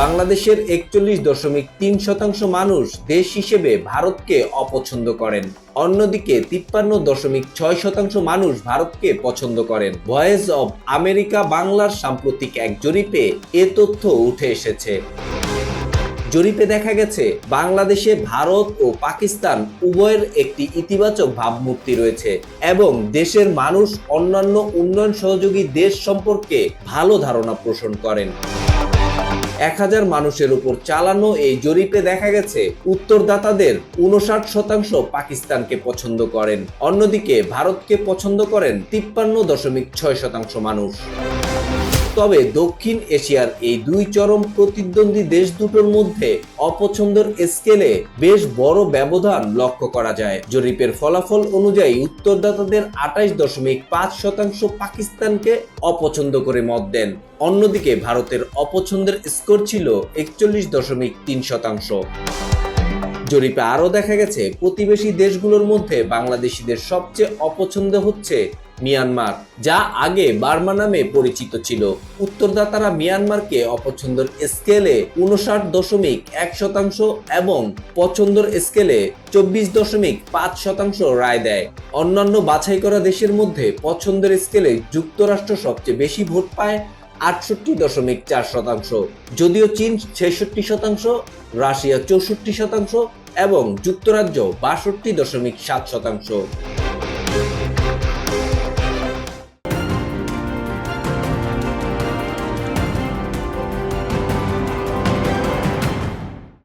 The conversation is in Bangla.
বাংলাদেশের একচল্লিশ দশমিক তিন শতাংশ মানুষ দেশ হিসেবে ভারতকে অপছন্দ করেন। অন্যদিকে তিপ্পান্ন দশমিক ছয় শতাংশ মানুষ ভারতকে পছন্দ করেন। ভয়েস অব আমেরিকা বাংলার সাম্প্রতিক এক জরিপে এ তথ্য উঠে এসেছে। জরিপে দেখা গেছে, বাংলাদেশে ভারত ও পাকিস্তান উভয়ের একটি ইতিবাচক ভাবমূর্তি রয়েছে এবং দেশের মানুষ অন্যান্য উন্নয়ন সহযোগী দেশ সম্পর্কে ভালো ধারণা পোষণ করেন। এক হাজার মানুষের উপর চালানো এই জরিপে দেখা গেছে, উত্তরদাতাদের উনষাট শতাংশ পাকিস্তানকে পছন্দ করেন। অন্যদিকে ভারতকে পছন্দ করেন তিপ্পান্ন দশমিক ছয় শতাংশ মানুষ। তবে দক্ষিণ এশিয়ার এই দুই চরম প্রতিদ্বন্দ্বী দেশ দুটোর মধ্যে অপছন্দের স্কেলে বেশ বড় ব্যবধান লক্ষ্য করা যায়। জরিপের ফলাফল অনুযায়ী উত্তরদাতাদের আঠাইশ দশমিক পাঁচ শতাংশ পাকিস্তানকে অপছন্দ করে মত দেন। অন্যদিকে ভারতের অপছন্দের স্কোর ছিল একচল্লিশ দশমিক তিন শতাংশ। জরিপে আরও দেখা গেছে, প্রতিবেশী দেশগুলোর মধ্যে বাংলাদেশিদের সবচেয়ে অপছন্দ হচ্ছে মিয়ানমার, যা আগে বার্মা নামে পরিচিত ছিল। উত্তরদাতারা মিয়ানমারকে অপছন্দের স্কেলে উনষাট দশমিক এক শতাংশ এবং পছন্দর স্কেলে চব্বিশ দশমিক পাঁচ শতাংশ রায় দেয়। অন্যান্য বাছাই করা দেশের মধ্যে পছন্দের স্কেলে যুক্তরাষ্ট্র সবচেয়ে বেশি ভোট পায় আটষট্টি দশমিক চার শতাংশ, যদিও চীন ছেষট্টি শতাংশ, রাশিয়া চৌষট্টি শতাংশ এবং যুক্তরাজ্য বাষট্টি দশমিক সাত শতাংশ।